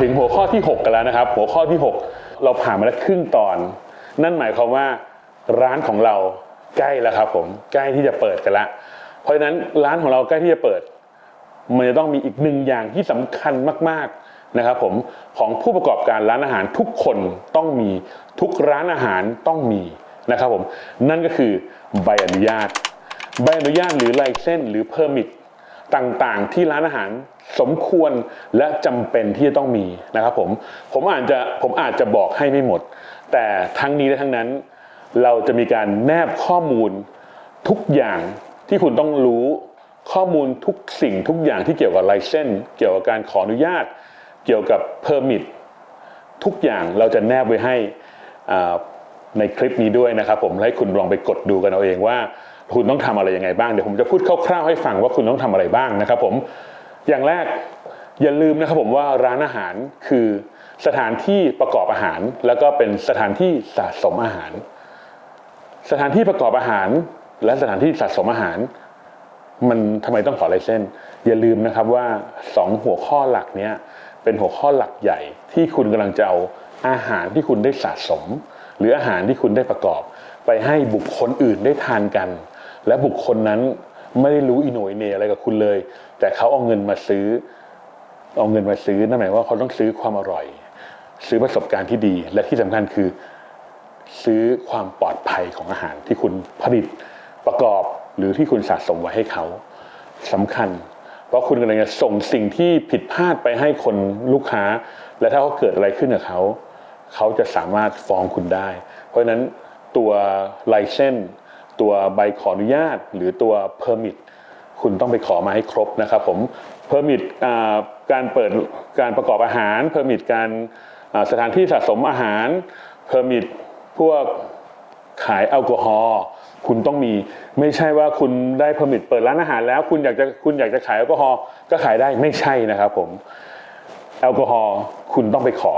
ถึงหัวข้อที่ 6 กันแล้วนะครับ หัวข้อที่ 6 เราผ่านมาแล้วครึ่งตอน นั่นหมายความว่าร้านของเราใกล้แล้วครับผมใกล้ที่จะเปิดกันละ เพราะฉะนั้นร้านของเราใกล้ที่จะเปิด มันจะต้องมีอีกหนึ่งอย่างที่สำคัญมากๆนะครับผมของผู้ประกอบการร้านอาหารทุกคนต้องมีทุกร้านอาหารต้องมีนะครับผมนั่นก็คือใบอนุญาต ใบอนุญาตหรือไลเซนหรือเพอร์มิท ต่างๆ ที่ร้านอาหารสมควรและจำเป็นที่จะต้องมีนะครับผมผมอาจจะผมอาจจะบอกให้ไม่หมด แต่ทั้งนี้และทั้งนั้น เราจะมีการแนบข้อมูลทุกอย่างที่คุณต้องรู้ข้อมูลทุกสิ่งทุกอย่างที่เกี่ยวกับไลเซนเกี่ยวกับการขออนุญาต เกี่ยวกับเพอร์มิททุกอย่างเราจะแนบไว้ให้ในคลิปนี้ด้วยนะครับ ผมให้คุณลองไปกดดูกันเอาเองว่า คุณต้องทำอะไรยังไงบ้างเดี๋ยวผมจะพูดคร่าวๆให้ฟังว่าคุณต้องทำอะไรบ้างนะครับ ผมอย่างแรกอย่าลืมนะครับผมว่าร้านอาหารคือสถานที่ประกอบอาหาร แล้วก็เป็นสถานที่สะสมอาหาร สถานที่ประกอบอาหาร และสถานที่สะสมอาหาร มันทำไมต้องขอลายเส้น อย่าลืมนะครับว่าสองหัวข้อหลักเนี้ยเป็นหัวข้อหลักใหญ่ที่คุณกำลังจะเอาอาหารที่คุณได้สะสม หรืออาหารที่คุณได้ประกอบ ไปให้บุคคลอื่นได้ทานกัน และบุคคลนั้นไม่ได้รู้อิโหนยเนอะไรกับคุณเลย แต่เขาเอาเงินมาซื้อ เอาเงินมาซื้อนั่นหมายว่าเขาต้องซื้อความอร่อย ซื้อประสบการณ์ที่ดี และที่สำคัญคือ ซื้อความปลอดภัยของอาหารที่คุณผลิตประกอบหรือที่คุณสะสมไว้ให้เขาสำคัญ เพราะคุณกำลังจะส่งสิ่งที่ผิดพลาดไปให้คนลูกค้า และถ้าเขาเกิดอะไรขึ้นกับเขาเขาจะสามารถฟ้องคุณได้ เพราะฉะนั้นตัวไลเซน ตัวใบขออนุญาต หรือตัวเพอร์มิทคุณต้องไปขอมาให้ครบนะครับผมเพอร์มิทการเปิดการประกอบอาหารเพอร์มิทการสถานที่สะสมอาหารเพอร์มิทพวกขายแอลกอฮอล์คุณต้องมีไม่ใช่ว่าคุณได้เพอร์มิทเปิดร้านอาหารแล้ว คุณอยากจะคุณอยากจะขายแอลกอฮอล์ก็ขายได้ไม่ใช่นะครับผมแอลกอฮอล์คุณต้องไปขอ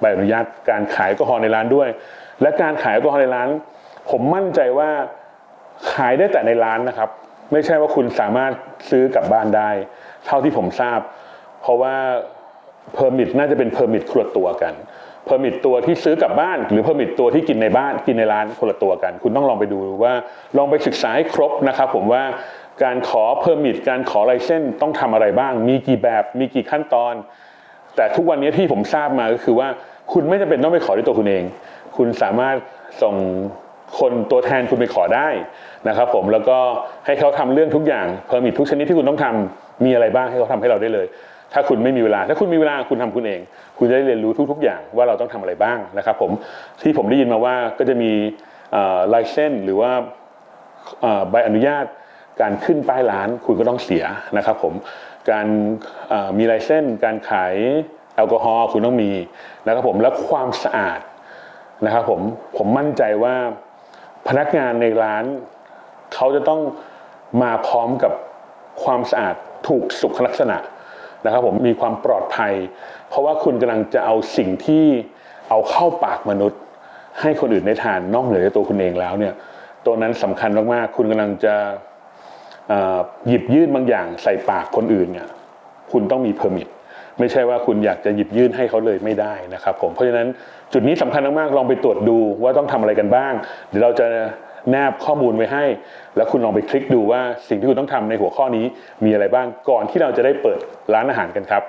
ใบอนุญาตการขายแอลกอฮอล์ในร้านด้วย และการขายแอลกอฮอล์ในร้าน ผมมั่นใจว่า ขายได้แต่ในร้านนะครับ ไม่ใช่ว่าคุณสามารถซื้อกลับบ้านได้ เท่าที่ผมทราบ เพราะว่าเพอร์มิทน่าจะเป็นเพอร์มิทคนละตัวกันเพอร์มิทตัวที่ซื้อกลับบ้าน หรือเพอร์มิทตัวที่กินในบ้านกินในร้านคนละตัวกัน คุณต้องลองไปดูว่าลองไปศึกษาให้ครบนะครับผมว่าการขอเพอร์มิทการขอไลเซนต้องทำอะไรบ้าง มีกี่แบบมีกี่ขั้นตอน แต่ทุกวันนี้ที่ผมทราบมาก็คือว่าคุณไม่จำเป็นต้องไปขอด้วยตัวคุณเอง คุณสามารถส่ง คนตัวแทนคุณไปขอได้นะครับผมแล้วก็ให้เขาทำเรื่องทุกอย่างเพอร์มิททุกชนิดที่คุณต้องทำมีอะไรบ้างให้เขาทำให้เราได้เลย ถ้าคุณไม่มีเวลา ถ้าคุณมีเวลาคุณทำคุณเอง คุณจะได้เรียนรู้ทุก ๆ อย่างว่าเราต้องทำอะไรบ้างนะครับผมที่ผมได้ยินมาว่าก็จะมีไลเซนหรือว่าใบอนุญาตการขึ้นป้ายร้านคุณก็ต้องเสียนะครับผมการมีลเซนส์การขายแอลกอฮอล์คุณต้องมีนะครับผมและความสะอาดนะครับผมผมมั่นใจว่า พนักงานในร้านเขาจะต้องมาพร้อมกับความสะอาดถูกสุขลักษณะนะครับผมมีความปลอดภัย เพราะว่าคุณกำลังจะเอาสิ่งที่เอาเข้าปากมนุษย์ ให้คนอื่นได้ทานนอกเหนือจากตัวคุณเองแล้วเนี่ยตัวนั้นสำคัญมากๆคุณกำลังจะหยิบยื่นบางอย่างใส่ปากคนอื่นเนี่ยคุณต้องมีเพอร์มิท ไม่ใช่ว่าคุณอยากจะหยิบยื่นให้เขาเลยไม่ได้นะครับผมเพราะฉะนั้นจุดนี้สำคัญมากๆลองไปตรวจดูว่าต้องทำอะไรกันบ้าง เดี๋ยวเราจะแนบข้อมูลไว้ให้ แล้วคุณลองไปคลิกดูว่าสิ่งที่คุณต้องทำในหัวข้อนี้มีอะไรบ้างก่อนที่เราจะได้เปิดร้านอาหารกันครับ